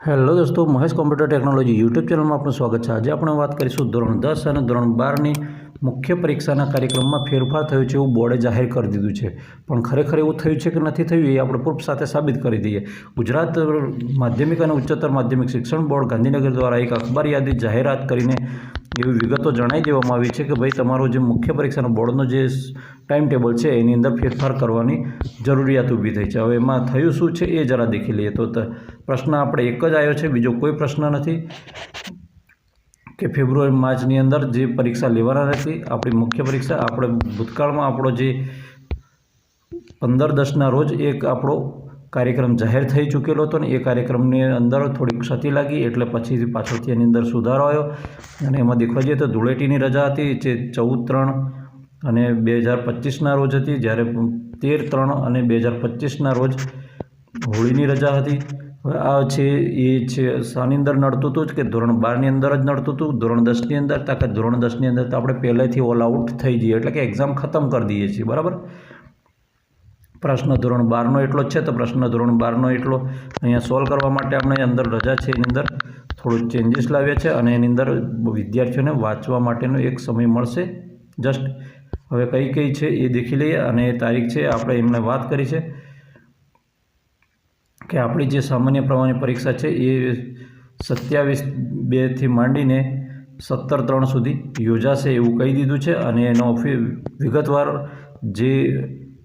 Hello દોસ્તો, Mahesh computer technology YouTube ચેનલમાં આપનું સ્વાગત છે. આજે આપણે વાત કરીશું ધોરણ દસ અને ધોરણ બારની મુખ્ય પરીક્ષાના કાર્યક્રમમાં ફેરફાર થયો છે એવું બોર્ડે જાહેર કરી દીધું છે. પણ ખરેખર એવું થયું છે કે નથી થયું એ આપણે પ્રૂફ સાથે સાબિત કરી દઈએ. ગુજરાત માધ્યમિક અને ઉચ્ચતર માધ્યમિક શિક્ષણ બોર્ડ ગાંધીનગર દ્વારા એક અખબાર યાદી જાહેરાત કરીને એવી વિગતો જણાવી દેવામાં આવી છે કે ભાઈ, તમારો જે મુખ્ય પરીક્ષાનો બોર્ડનો જે ટાઈમ ટેબલ છે એની અંદર ફેરફાર કરવાની જરૂરિયાત ઊભી થઈ છે. હવે એમાં થયું શું છે એ જરા દેખી લઈએ તો પ્રશ્ન આપણે એક જ આવ્યો છે, બીજો કોઈ પ્રશ્ન નથી. કે ફેબ્રુઆરી માર્ચની અંદર જે પરીક્ષા લેવાના હતી આપણી મુખ્ય પરીક્ષા, આપણે ભૂતકાળમાં આપણો જે પંદર દસના રોજ એક આપણો કાર્યક્રમ જાહેર થઈ ચૂકેલો હતો ને, એ કાર્યક્રમની અંદર થોડીક ક્ષતિ લાગી, એટલે પછીથી પાછળથી એની અંદર સુધારો આવ્યો. અને એમાં દેખવા જઈએ તો ધૂળેટીની રજા હતી, જે ચૌદ ત્રણ અને બે હજાર પચીસના રોજ હતી. જ્યારે તેર ત્રણ અને બે હજાર પચીસના રોજ હોળીની રજા હતી. હવે આ છે, એ છે, શાની અંદર નડતું હતું કે ધોરણ બારની અંદર જ નડતું હતું ધોરણ દસની અંદર? તાકે ધોરણ દસની અંદર તો આપણે પહેલેથી ઓલ આઉટ થઈ જઈએ, એટલે કે એક્ઝામ ખતમ કરી દઈએ છીએ, બરાબર? પ્રશ્ન ધોરણ બારનો એટલો જ છે, તો પ્રશ્ન ધોરણ બારનો એટલો અહીંયા સોલ્વ કરવા માટે આપણે અંદર રજા છે, એની અંદર થોડું ચેન્જીસ લાવ્યા છે અને એની અંદર વિદ્યાર્થીઓને વાંચવા માટેનો એક સમય મળશે. જસ્ટ હવે કઈ કઈ છે એ દેખી લઈએ અને તારીખ છે, આપણે એમને વાત કરી છે. કે આપણી જે સામાન્ય પ્રવાહની પરીક્ષા છે એ સત્યાવીસ બેથી માંડીને સત્તર ત્રણ સુધી યોજાશે એવું કહી દીધું છે અને એનો વિગતવાર જે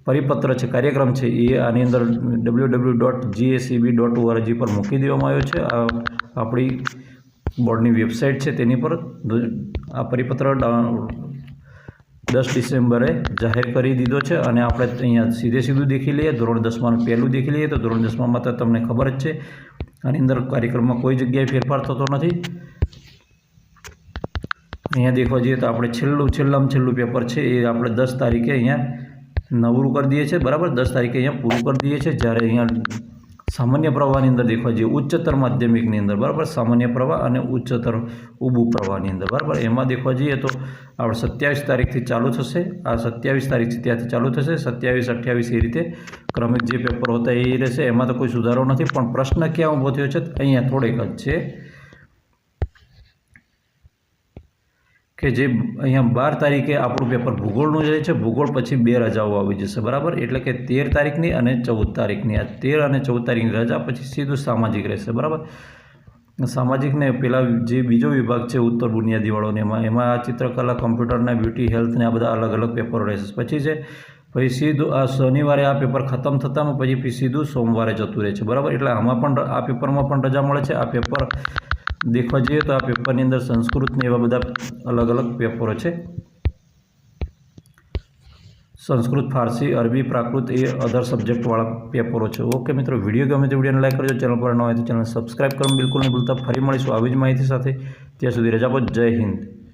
પરિપત્ર છે, કાર્યક્રમ છે એ આની અંદર W W dot GACB dot ORG પર મૂકી દેવામાં આવ્યો છે. આ આપણી બોર્ડની વેબસાઇટ છે તેની પર આ પરિપત્ર દસ ડિસેમ્બરે જાહેર કરી દીધો છે અને આપણે અહીંયા સીધે સીધું દેખી લઈએ. ધોરણ દસમાનું પહેલું દેખી લઈએ તો ધોરણ દસમામાં તો તમને ખબર જ છે. આની અંદર કાર્યક્રમમાં કોઈ જગ્યાએ ફેરફાર થતો નથી. અહીંયા દેખવા જઈએ તો આપણે છેલ્લું, છેલ્લામાં છેલ્લું પેપર છે. એ આપણે દસ તારીખે અહીંયા નવરું કરી દઈએ છીએ. બરાબર? દસ તારીખે અહીંયા પૂરું કરી દઈએ છીએ. જ્યારે અહીંયા સામાન્ય પ્રવાહની અંદર દેખવા જોઈએ ઉચ્ચતર માધ્યમિકની અંદર, બરાબર? સામાન્ય પ્રવાહ અને ઉચ્ચતર ઉબુ પ્રવાહની અંદર, બરાબર? એમાં દેખવા જઈએ તો આપણે સત્યાવીસ તારીખથી ચાલુ થશે. આ સત્યાવીસ તારીખથી ત્યાંથી ચાલુ થશે. સત્યાવીસ, અઠ્યાવીસ એ રીતે ક્રમિક જે પેપર હોતા એ રહેશે. એમાં તો કોઈ સુધારો નથી. પણ પ્રશ્ન ક્યાં ઊભો થયો છે? અહીંયા થોડેક જ છે. કે જે અહીંયા બાર તારીખે આપણું પેપર ભૂગોળનું જે છે, ભૂગોળ પછી બે રજાઓ આવી જશે, બરાબર? એટલે કે તેર તારીખની અને ચૌદ તારીખની. આ તેર અને ચૌદ તારીખની રજા પછી સીધું સામાજિક રહેશે, બરાબર? સામાજિકને પેલા જે બીજો વિભાગ છે, ઉત્તર બુનિયાદીવાળોને એમાં એમાં આ ચિત્રકલા, કમ્પ્યુટરના, બ્યુટી, હેલ્થને આ બધા અલગ અલગ પેપરો રહેશે. પછી છે, પછી સીધું આ શનિવારે આ પેપર ખતમ થતાં પછી સીધું સોમવારે જતું રહે છે, બરાબર? એટલે આમાં પણ આ પેપરમાં પણ રજા મળે છે, આ પેપર દેખવા જઈએ તો આ પેપરની અંદર સંસ્કૃતને એવા બધા અલગ અલગ પેપરો છે. સંસ્કૃત, ફારસી, અરબી, પ્રાકૃત એ અધર સબ્જેક્ટવાળા પેપરો છે. ઓકે મિત્રો, વીડિયો ગમે તે વિડીયોને લાઈક કરજો, ચેનલ પર ન હોય તો ચેનલ સબસ્ક્રાઈબ કરવાનું બિલકુલ નહીં ભૂલતા. ફરી મળીશું આવી જ માહિતી સાથે. ત્યાં સુધી રજા પર જય હિન્દ.